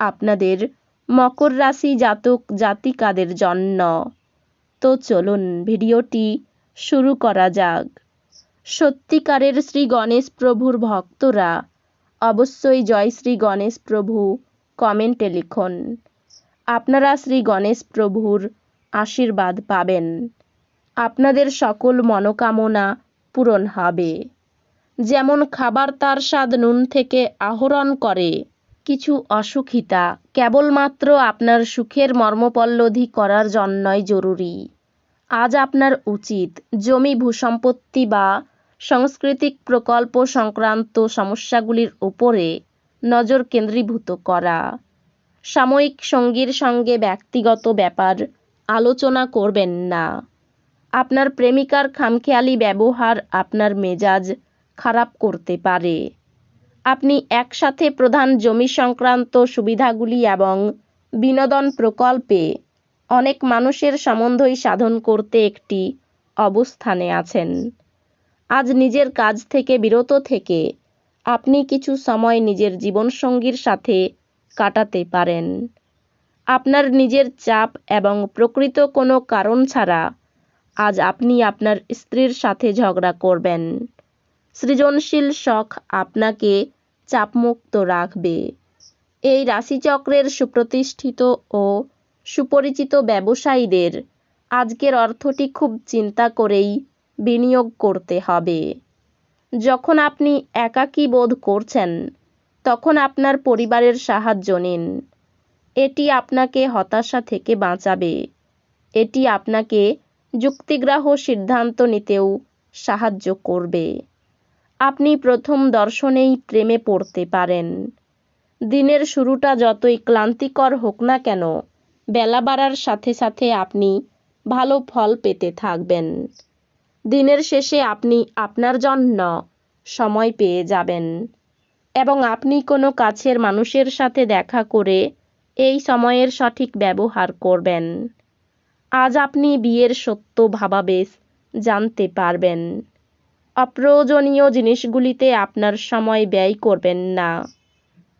আপনাদের মকর রাশি জাতক জাতিকাদের জন্য। তো চলুন ভিডিওটি শুরু করা যাক। সত্যিকারের শ্রী গণেশ প্রভুর ভক্তরা অবশ্যই জয় শ্রী গণেশ প্রভু কমেন্টে লিখুন। আপনারা শ্রী গণেশ প্রভুর আশীর্বাদ পাবেন। আপনাদের সকল মনোকামনা পূরণ হবে। যেমন খাবার তার স্বাদ নুন থেকে আহরণ করে কিছু অসুখিতা, কেবলমাত্র আপনার সুখের মর্মপল্লধি করার জন্যই জরুরি। আজ আপনার উচিত জমি ভূসম্পত্তি বা সাংস্কৃতিক প্রকল্প সংক্রান্ত সমস্যাগুলির উপরে নজর কেন্দ্রীভূত করা। সাময়িক সঙ্গীর সঙ্গে ব্যক্তিগত ব্যাপার আলোচনা করবেন না। আপনার প্রেমিকার খামখেয়ালি ব্যবহার আপনার মেজাজ খারাপ করতে পারে। আপনি একসাথে প্রধান জমি সংক্রান্ত সুবিধাগুলি এবং বিনোদন প্রকল্পে অনেক মানুষের সম্বন্ধই সাধন করতে একটি অবস্থানে আছেন। আজ নিজের কাজ থেকে বিরত থেকে আপনি কিছু সময় নিজের জীবনসঙ্গীর সাথে কাটাতে পারেন। আপনার নিজের চাপ এবং প্রকৃত কোনো কারণ ছাড়া আজ আপনি আপনার স্ত্রীর সাথে ঝগড়া করবেন। সৃজনশীল শখ আপনাকে চাপমুক্ত রাখবে। এই রাশিচক্রের সুপ্রতিষ্ঠিত ও সুপরিচিত ব্যবসায়ীদের আজকের অর্থটি খুব চিন্তা করেই বিনিয়োগ করতে হবে। যখন আপনি একাকী বোধ করছেন, তখন আপনার পরিবারের সাহায্য নিন। এটি আপনাকে হতাশা থেকে বাঁচাবে। এটি আপনাকে যুক্তিগ্রাহ সিদ্ধান্ত নিতেও সাহায্য করবে। আপনি প্রথম দর্শনেই প্রেমে পড়তে পারেন। দিনের শুরুটা যতই ক্লান্তিকর হোক না কেন, বেলা বাড়ার সাথে সাথে আপনি ভালো ফল পেতে থাকবেন। দিনের শেষে আপনি আপনার জন্য সময় পেয়ে যাবেন এবং আপনি কোনো কাছের মানুষের সাথে দেখা করে এই সময়ের সঠিক ব্যবহার করবেন। আজ আপনি বিয়ের সত্য ভাবাবেশ জানতে পারবেন। অপ্রয়োজনীয় জিনিসগুলিতে আপনার সময় ব্যয় করবেন না।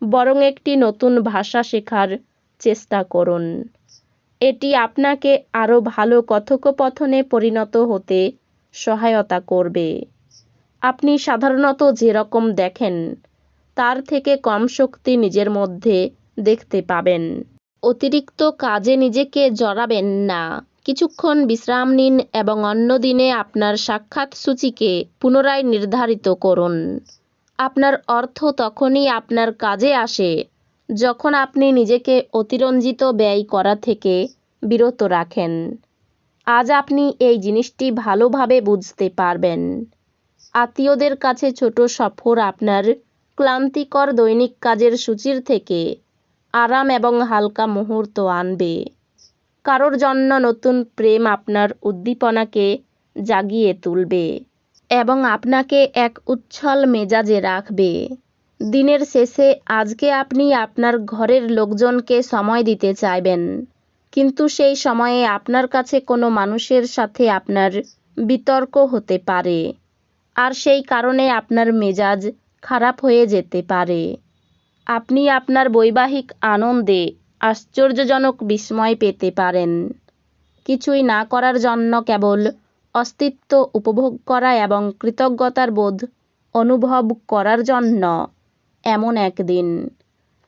বরং একটি নতুন ভাষা শেখার চেষ্টা করুন। এটি আপনাকে আরও ভালো কথোপকথনে পরিণত হতে সহায়তা করবে। আপনি সাধারণত যেরকম দেখেন, তার থেকে কম শক্তি নিজের মধ্যে দেখতে পাবেন। অতিরিক্ত কাজে নিজেকে জড়াবেন না। কিছুক্ষণ বিশ্রাম নিন এবং অন্য দিনে আপনার সাক্ষাৎ সূচিকে পুনরায় নির্ধারিত করুন। আপনার অর্থ তখনই আপনার কাজে আসে যখন আপনি নিজেকে অতিরঞ্জিত ব্যয় করা থেকে বিরত রাখেন। আজ আপনি এই জিনিসটি ভালোভাবে বুঝতে পারবেন। আত্মীয়দের কাছে ছোট সফর আপনার ক্লান্তিকর দৈনিক কাজের সূচির থেকে আরাম এবং হালকা মুহূর্ত আনবে। কারোর জন্য নতুন প্রেম আপনার উদ্দীপনাকে জাগিয়ে তুলবে এবং আপনাকে এক উচ্ছল মেজাজে রাখবে। দিনের শেষে আজকে আপনি আপনার ঘরের লোকজনকে সময় দিতে চাইবেন। কিন্তু সেই সময়ে আপনার কাছে কোনো মানুষের সাথে আপনার বিতর্ক হতে পারে আর সেই কারণে আপনার মেজাজ খারাপ হয়ে যেতে পারে। আপনি আপনার বৈবাহিক আনন্দে আশ্চর্যজনক বিস্ময় পেতে পারেন। কিছুই না করার জন্য কেবল অস্তিত্ব উপভোগ করা এবং কৃতজ্ঞতার বোধ অনুভব করার জন্য এমন একদিন।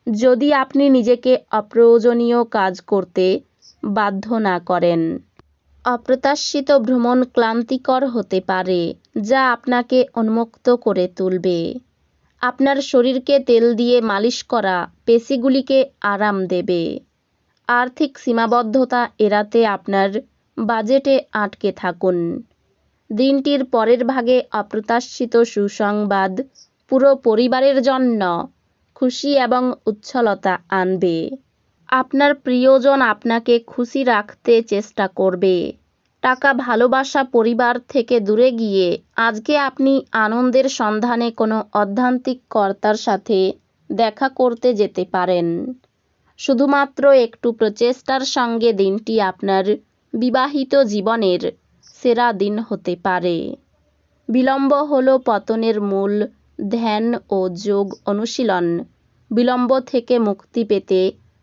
যদি আপনি নিজেকে অপ্রয়োজনীয় কাজ করতে বাধ্য না করেন, অপ্রত্যাশিত ভ্রমণ ক্লান্তিকর হতে পারে, যা আপনাকে উন্মুক্ত করে তুলবে। আপনার শরীরকে তেল দিয়ে মালিশ করা পেশিগুলিকে আরাম দেবে। আর্থিক সীমাবদ্ধতা এড়াতে আপনার বাজেটে আটকে থাকুন। দিনটির পরের ভাগে অপ্রত্যাশিত সুসংবাদ পুরো পরিবারের জন্য খুশি এবং উচ্ছলতা আনবে। আপনার প্রিয়জন আপনাকে খুশি রাখতে চেষ্টা করবে। টাকা ভালোবাসা পরিবার থেকে দূরে গিয়ে আজকে আপনি আনন্দের সন্ধানে কোনো অধ্যান্তিক কর্তার সাথে দেখা করতে যেতে পারেন। শুধুমাত্র একটু প্রচেষ্টার সঙ্গে দিনটি আপনার বিবাহিত জীবনের সেরা দিন হতে পারে। বিলম্ব হল পতনের মূল ধ্যান ও যোগ অনুশীলন। বিলম্ব থেকে মুক্তি পেতে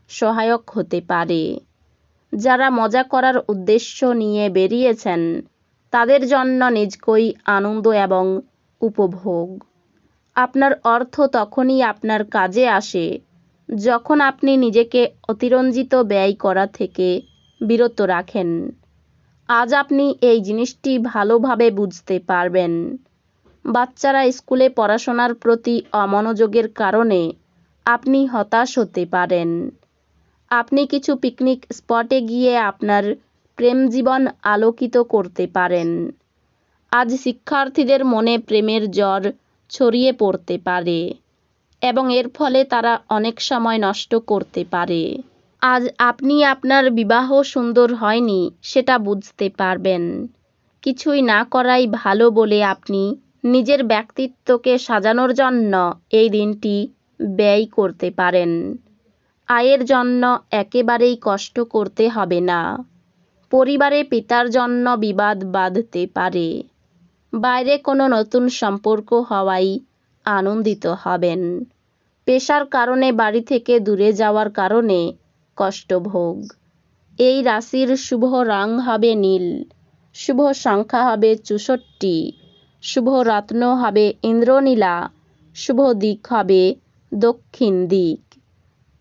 সহায়ক হতে পারে। যারা মজা করার উদ্দেশ্য নিয়ে বেরিয়েছেন, তাদের জন্য নিজকই আনন্দ এবং উপভোগ। আপনার অর্থ তখনই আপনার কাজে আসে, যখন আপনি নিজেকে অতিরঞ্জিত ব্যয় করা থেকে বিরত রাখেন। আজ আপনি এই জিনিসটি ভালোভাবে বুঝতে পারবেন। বাচ্চারা স্কুলে পড়াশোনার প্রতি অমনোযোগের কারণে আপনি হতাশ হতে পারেন। আপনি কিছু পিকনিক স্পটে গিয়ে আপনার প্রেম জীবন আলোকিত করতে পারেন। আজ শিক্ষার্থীদের মনে প্রেমের জ্বর ছড়িয়ে পড়তে পারে এবং এর ফলে তারা অনেক সময় নষ্ট করতে পারে। আজ আপনি আপনার বিবাহ সুন্দর হয়নি, সেটা বুঝতে পারবেন। কিছুই না করাই ভালো বলে আপনি নিজের ব্যক্তিত্বকে সাজানোর জন্য এই দিনটি ব্যয় করতে পারেন। আয়ের জন্য একেবারেই কষ্ট করতে হবে না। পরিবারে পিতার জন্য বিবাদ বাঁধতে পারে। বাইরে কোনো নতুন সম্পর্ক হওয়াই আনন্দিত হবেন। পেশার কারণে বাড়ি থেকে দূরে যাওয়ার কারণে কষ্টভোগ। এই রাশির শুভ রং হবে নীল, শুভ সংখ্যা হবে চৌষট্টি, শুভ রত্ন হবে ইন্দ্রনীলা, শুভ দিক হবে দক্ষিণ দিক।